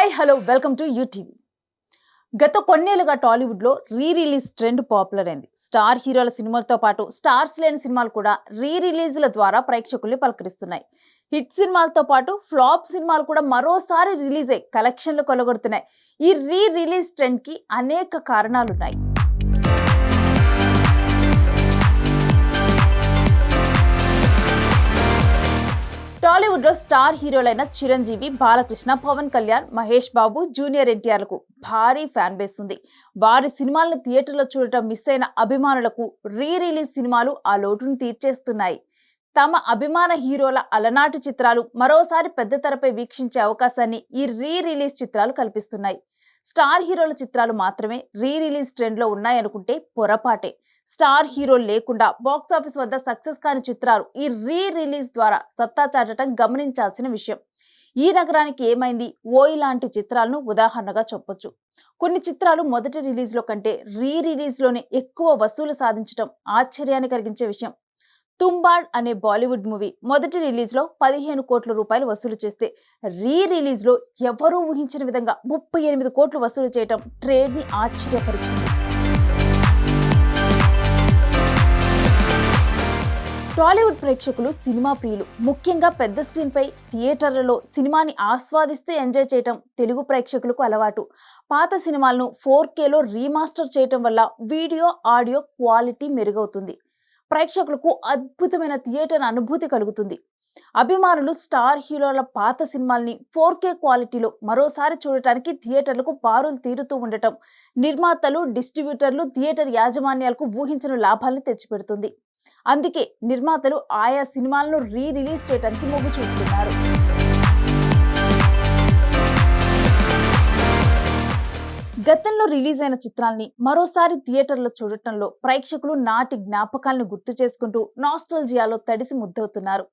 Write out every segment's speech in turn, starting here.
Hi hello welcome to UTV. గత కొన్నేళ్ళుగా టాలీవుడ్లో రీ రిలీజ్ ట్రెండ్ పాపులర్ అయింది. స్టార్ హీరోల సినిమాలతో పాటు స్టార్స్ లేని సినిమాలు కూడా రీ రిలీజ్ల ద్వారా ప్రేక్షకుల్ని పలకరిస్తున్నాయి. హిట్ సినిమాలతో పాటు ఫ్లాప్ సినిమాలు కూడా మరోసారి రిలీజ్ అయ్యి కలెక్షన్లు కొలగొడుతున్నాయి. ఈ రీ రిలీజ్ ట్రెండ్కి అనేక కారణాలున్నాయి. టాలీవుడ్లో స్టార్ హీరోలైన చిరంజీవి బాలకృష్ణ పవన్ కళ్యాణ్ మహేష్ బాబు జూనియర్ ఎన్టీఆర్లకు భారీ ఫ్యాన్ బేస్ ఉంది. వారి సినిమాలను థియేటర్లో చూడటం మిస్ అయిన అభిమానులకు రీ రిలీజ్ సినిమాలు ఆ లోటును తీర్చేస్తున్నాయి. తమ అభిమాన హీరోల అలనాటి చిత్రాలు మరోసారి పెద్ద తెరపై వీక్షించే అవకాశాన్ని ఈ రీ రిలీజ్ చిత్రాలు కల్పిస్తున్నాయి. స్టార్ హీరోల చిత్రాలు మాత్రమే రీ రిలీజ్ ట్రెండ్లో ఉన్నాయనుకుంటే పొరపాటే. స్టార్ హీరోలు లేకుండా బాక్స్ ఆఫీస్ వద్ద సక్సెస్ కాని చిత్రాలు ఈ రీ రిలీజ్ ద్వారా సత్తా చాటడం గమనించాల్సిన విషయం. ఈ నగరానికి ఏమైంది? ఓయి లాంటి చిత్రాలను ఉదాహరణగా చెప్పొచ్చు. కొన్ని చిత్రాలు మొదటి రిలీజ్లో కంటే రీ రిలీజ్లోనే ఎక్కువ వసూలు సాధించడం ఆశ్చర్యాన్ని కలిగించే విషయం. తుంబాడ్ అనే బాలీవుడ్ మూవీ మొదటి రిలీజ్లో పదిహేను కోట్ల రూపాయలు వసూలు చేస్తే రీ రిలీజ్లో ఎవరూ ఊహించిన విధంగా ముప్పై ఎనిమిది కోట్లు వసూలు చేయటం ట్రేడ్ని ఆశ్చర్యపరిచింది. టాలీవుడ్ ప్రేక్షకులు సినిమా ప్రియులు ముఖ్యంగా పెద్ద స్క్రీన్పై థియేటర్లలో సినిమాని ఆస్వాదిస్తూ ఎంజాయ్ చేయటం తెలుగు ప్రేక్షకులకు అలవాటు. పాత సినిమాలను ఫోర్ కేలో రీమాస్టర్ చేయటం వల్ల వీడియో ఆడియో క్వాలిటీ మెరుగవుతుంది. ప్రేక్షకులకు అద్భుతమైన థియేటర్ అనుభూతి కలుగుతుంది. అభిమానులు స్టార్ హీరోల పాత సినిమాల్ని ఫోర్ కే క్వాలిటీలో మరోసారి చూడటానికి థియేటర్లకు బారులు తీరుతూ ఉండటం నిర్మాతలు డిస్ట్రిబ్యూటర్లు థియేటర్ యాజమాన్యాలకు ఊహించిన లాభాలను తెచ్చిపెడుతుంది. అందుకే నిర్మాతలు ఆయా సినిమాలను రీ రిలీజ్ చేయడానికి మొగ్గు చూపుతున్నారు. గతంలో రిలీజ్ అయిన చిత్రాల్ని మరోసారి థియేటర్లో చూడటంలో ప్రేక్షకులు నాటి జ్ఞాపకాలను గుర్తు చేసుకుంటూ నాస్టల్జియాలో తడిసి ముద్దవుతున్నారు.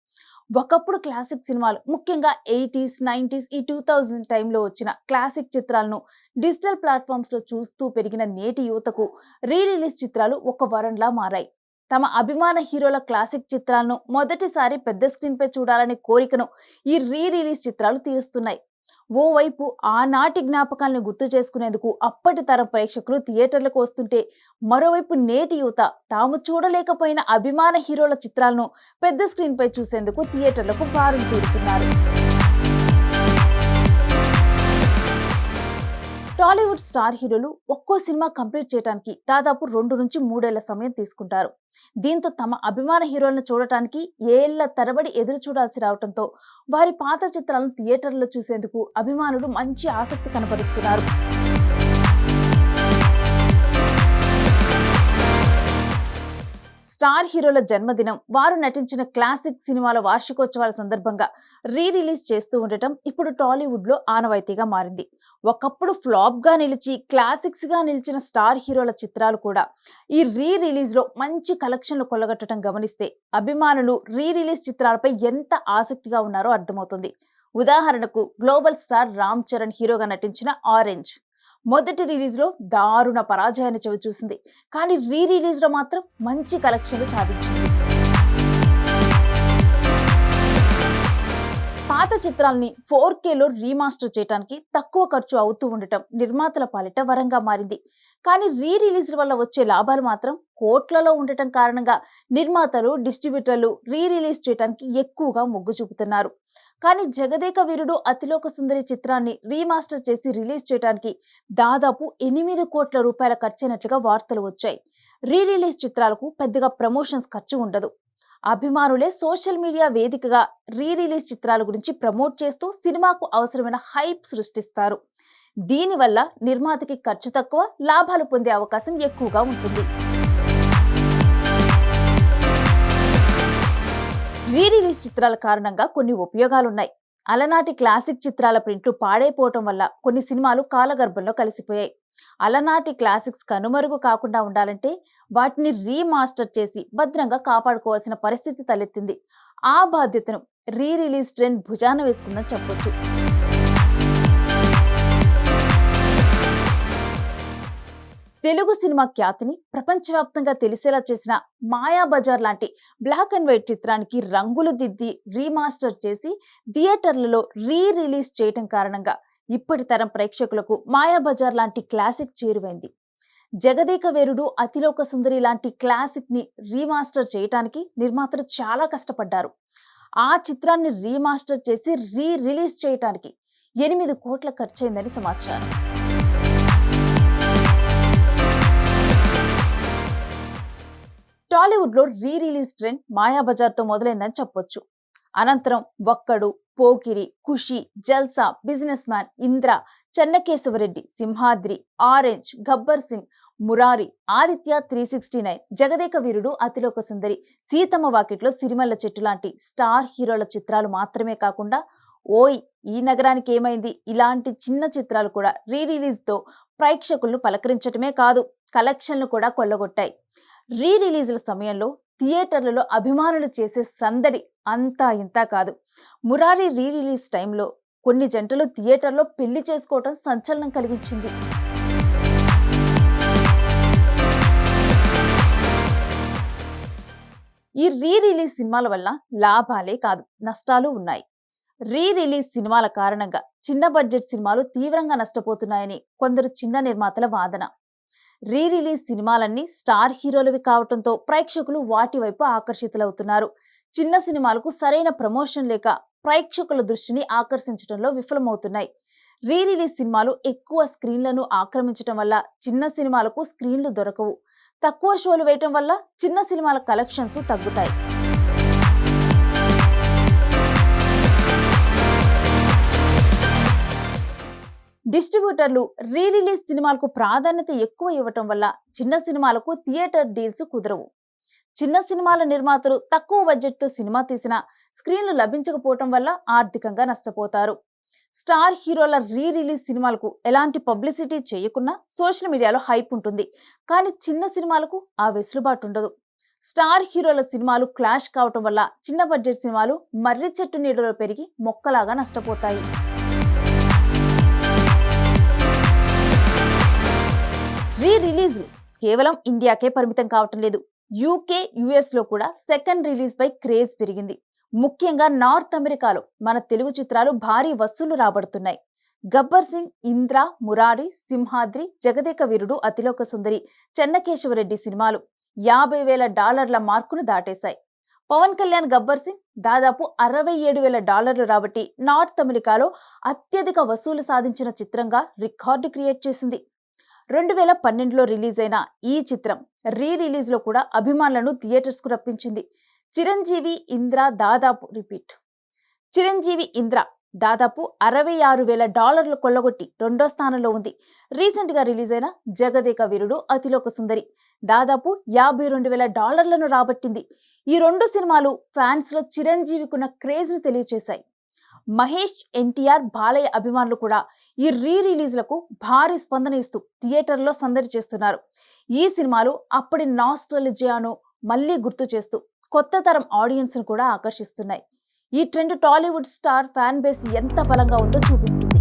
ఒకప్పుడు క్లాసిక్ సినిమాలు ముఖ్యంగా ఎయిటీస్ నైంటీస్ ఈ టూ థౌజండ్ టైంలో వచ్చిన క్లాసిక్ చిత్రాలను డిజిటల్ ప్లాట్ఫామ్స్లో చూస్తూ పెరిగిన నేటి యువతకు రీ రిలీజ్ చిత్రాలు ఒక వరంలా మారాయి. తమ అభిమాన హీరోల క్లాసిక్ చిత్రాలను మొదటిసారి పెద్ద స్క్రీన్పై చూడాలనే కోరికను ఈ రీ రిలీజ్ చిత్రాలు తీరుస్తున్నాయి. ఓవైపు ఆనాటి జ్ఞాపకాలను గుర్తు చేసుకునేందుకు అప్పటి తరం ప్రేక్షకులు థియేటర్లకు వస్తుంటే మరోవైపు నేటి యువత తాము చూడలేకపోయిన అభిమాన హీరోల చిత్రాలను పెద్ద స్క్రీన్పై చూసేందుకు థియేటర్లకు బారులు తీరుతున్నారు టాలీవుడ్ స్టార్ హీరోలు ఒక్కో సినిమా కంప్లీట్ చేయడానికి దాదాపు రెండు నుంచి మూడేళ్ళ సమయం తీసుకుంటారు. దీంతో తమ అభిమాన హీరోలను చూడటానికి ఏళ్ళ తరబడి ఎదురు చూడాల్సి రావడంతో వారి పాత చిత్రాలను థియేటర్లో చూసేందుకు అభిమానులు మంచి ఆసక్తి కనబరుస్తున్నారు స్టార్ హీరోల జన్మదినం. వారు నటించిన క్లాసిక్ సినిమాల వార్షికోత్సవాల సందర్భంగా రీ రిలీజ్ చేస్తూ ఉండటం ఇప్పుడు టాలీవుడ్లో ఆనవాయితీగా మారింది. ఒకప్పుడు ఫ్లాప్గా నిలిచి క్లాసిక్స్గా నిలిచిన స్టార్ హీరోల చిత్రాలు కూడా ఈ రీ రిలీజ్లో మంచి కలెక్షన్లు కొల్లగొట్టడం గమనిస్తే అభిమానులు రీ రిలీజ్ చిత్రాలపై ఎంత ఆసక్తిగా ఉన్నారో అర్థమవుతుంది. ఉదాహరణకు గ్లోబల్ స్టార్ రామ్ చరణ్ హీరోగా నటించిన ఆరెంజ్. మొదటి రిలీజ్లో దారుణ పరాజయాన్ని చవి చూసింది. కానీ రీ రిలీజ్లో మాత్రం మంచి కలెక్షన్లు సాధించింది. పాత చిత్రాల్ని ఫోర్ కేలో రీమాస్టర్ చేయడానికి తక్కువ ఖర్చు అవుతూ ఉండటం నిర్మాతల పాలిట వరంగా మారింది. కానీ రీ రిలీజ్ వల్ల వచ్చే లాభాలు మాత్రం కోట్లలో ఉండటం కారణంగా నిర్మాతలు డిస్ట్రిబ్యూటర్లు రీ రిలీజ్ చేయడానికి ఎక్కువగా మొగ్గు చూపుతున్నారు. కానీ జగదేక వీరుడు అతిలోక సుందరి చిత్రాన్ని రీమాస్టర్ చేసి రిలీజ్ చేయడానికి దాదాపు ఎనిమిది కోట్ల రూపాయల ఖర్చైనట్లుగా వార్తలు వచ్చాయి. రీ రిలీజ్ చిత్రాలకు పెద్దగా ప్రమోషన్స్ ఖర్చు ఉండదు. అభిమానులే సోషల్ మీడియా వేదికగా రీ రిలీజ్ చిత్రాల గురించి ప్రమోట్ చేస్తూ సినిమాకు అవసరమైన హైప్ సృష్టిస్తారు. దీనివల్ల నిర్మాతకి ఖర్చు తక్కువ లాభాలు పొందే అవకాశం ఎక్కువగా ఉంటుంది. రీ రిలీజ్ చిత్రాల కారణంగా కొన్ని ఉపయోగాలున్నాయి. అలనాటి క్లాసిక్ చిత్రాల ప్రింట్లు పాడైపోవటం వల్ల కొన్ని సినిమాలు కాలగర్భంలో కలిసిపోయాయి. అలనాటి క్లాసిక్స్ కనుమరుగు కాకుండా ఉండాలంటే వాటిని రీమాస్టర్ చేసి భద్రంగా కాపాడుకోవాల్సిన పరిస్థితి తలెత్తింది. ఆ బాధ్యతను రీ రిలీజ్ ట్రెండ్ భుజాన వేసుకుందని చెప్పొచ్చు. తెలుగు సినిమా ఖ్యాతిని ప్రపంచవ్యాప్తంగా తెలిసేలా చేసిన మాయాబజార్ లాంటి బ్లాక్ అండ్ వైట్ చిత్రానికి రంగులు దిద్ది రీమాస్టర్ చేసి థియేటర్లలో రీ రిలీజ్ చేయటం కారణంగా ఇప్పటి తరం ప్రేక్షకులకు మాయాబజార్ లాంటి క్లాసిక్ చేరువైంది. జగదేక వేరుడు అతిలోక సుందరి లాంటి క్లాసిక్ని రీమాస్టర్ చేయటానికి నిర్మాతలు చాలా కష్టపడ్డారు. ఆ చిత్రాన్ని రీమాస్టర్ చేసి రీ రిలీజ్ చేయటానికి ఎనిమిది కోట్ల ఖర్చయిందని సమాచారం. టాలీవుడ్లో రీ రిలీజ్ ట్రెండ్ మాయాబజార్తో మొదలైందని చెప్పొచ్చు. అనంతరం Okkadu Pokiri Kushi Jalsa businessman Indra Chennakesava Reddy Simhadri orange Gabbar Singh Murari Aditya three sixty nine Jagadeka Veerudu Athiloka Sundari Seethamma Vakitlo Sirimalle Chettu లాంటి star హీరోల చిత్రాలు మాత్రమే కాకుండా ఓయ్ ఈ నగరానికి ఏమైంది? ఇలాంటి చిన్న చిత్రాలు కూడా రీ రిలీజ్తో ప్రేక్షకులను పలకరించటమే కాదు కలెక్షన్లు కూడా కొల్లగొట్టాయి. రీ రిలీజ్ల సమయంలో థియేటర్లలో అభిమానులు చేసే సందడి అంతా ఇంతా కాదు. మురారి రీ రిలీజ్ టైంలో కొన్ని జంటలు థియేటర్లో పెళ్ళి చేసుకోవటం సంచలనం కలిగించింది. ఈ రీ రిలీజ్ సినిమాల వల్ల లాభాలే కాదు నష్టాలు ఉన్నాయి. రీ రిలీజ్ సినిమాల కారణంగా చిన్న బడ్జెట్ సినిమాలు తీవ్రంగా నష్టపోతున్నాయని కొందరు చిన్న నిర్మాతల వాదన. రీ రిలీజ్ సినిమాలన్నీ స్టార్ హీరోలవి కావటంతో ప్రేక్షకులు వాటి వైపు ఆకర్షితులవుతున్నారు. చిన్న సినిమాలకు సరైన ప్రమోషన్ లేక ప్రేక్షకుల దృష్టిని ఆకర్షించడంలో విఫలమవుతున్నాయి. రీ రిలీజ్ సినిమాలు ఎక్కువ స్క్రీన్లను ఆక్రమించడం వల్ల చిన్న సినిమాలకు స్క్రీన్లు దొరకవు. తక్కువ షోలు వేయటం వల్ల చిన్న సినిమాల కలెక్షన్స్ తగ్గుతాయి. డిస్ట్రిబ్యూటర్లు రీ రిలీజ్ సినిమాలకు ప్రాధాన్యత ఎక్కువ ఇవ్వటం వల్ల చిన్న సినిమాలకు థియేటర్ డీల్స్ కుదరవు. చిన్న సినిమాల నిర్మాతలు తక్కువ బడ్జెట్తో సినిమా తీసిన స్క్రీన్లు లభించకపోవటం వల్ల ఆర్థికంగా నష్టపోతారు. స్టార్ హీరోల రీ రిలీజ్ సినిమాలకు ఎలాంటి పబ్లిసిటీ చేయకున్నా సోషల్ మీడియాలో హైప్ ఉంటుంది. కానీ చిన్న సినిమాలకు ఆ వెసులుబాటు ఉండదు. స్టార్ హీరోల సినిమాలు క్లాష్ కావటం వల్ల చిన్న బడ్జెట్ సినిమాలు మర్రి చెట్టు నీడలో పెరిగి మొక్కలాగా నష్టపోతాయి. రిలీజ్లు కేవలం ఇండియాకే పరిమితం కావటం లేదు. యూకే యుఎస్లో కూడా సెకండ్ రిలీజ్ పై క్రేజ్ పెరిగింది. ముఖ్యంగా నార్త్ అమెరికాలో మన తెలుగు చిత్రాలు భారీ వసూలు రాబడుతున్నాయి. గబ్బర్ సింగ్ ఇంద్ర మురారి సింహాద్రి జగదేక వీరుడు అతిలోక సుందరి చెన్నకేశవరెడ్డి సినిమాలు యాభై వేల డాలర్ల మార్కును దాటేశాయి. పవన్ కళ్యాణ్ గబ్బర్ సింగ్ దాదాపు అరవై ఏడు వేల డాలర్లు రాబట్టి నార్త్ అమెరికాలో అత్యధిక వసూలు సాధించిన చిత్రంగా రికార్డు క్రియేట్ చేసింది. రెండు వేల పన్నెండులో రిలీజ్ అయిన ఈ చిత్రం రీ రిలీజ్లో కూడా అభిమానులను థియేటర్స్కు రప్పించింది. చిరంజీవి ఇంద్ర దాదాపు రిపీట్. చిరంజీవి ఇంద్ర దాదాపు అరవై ఆరు వేల డాలర్లు కొల్లగొట్టి రెండో స్థానంలో ఉంది. రీసెంట్గా రిలీజ్ అయిన జగదేక వీరుడు అతిలోక సుందరి దాదాపు యాభై రెండు వేల డాలర్లను రాబట్టింది. ఈ రెండు సినిమాలు ఫ్యాన్స్లో చిరంజీవికున్న క్రేజ్ని తెలియచేశాయి. మహేష్ ఎన్టీఆర్ బాలయ్య అభిమానులు కూడా ఈ రీ రిలీజ్లకు భారీ స్పందన ఇస్తూ థియేటర్లో సందడి చేస్తున్నారు. ఈ సినిమాలు అప్పటి నాస్ట్రలిజియాను మళ్ళీ గుర్తు చేస్తూ కొత్త తరం ఆడియన్స్ను కూడా ఆకర్షిస్తున్నాయి. ఈ trend Tollywood star fan base ఎంత బలంగా ఉందో చూపిస్తుంది.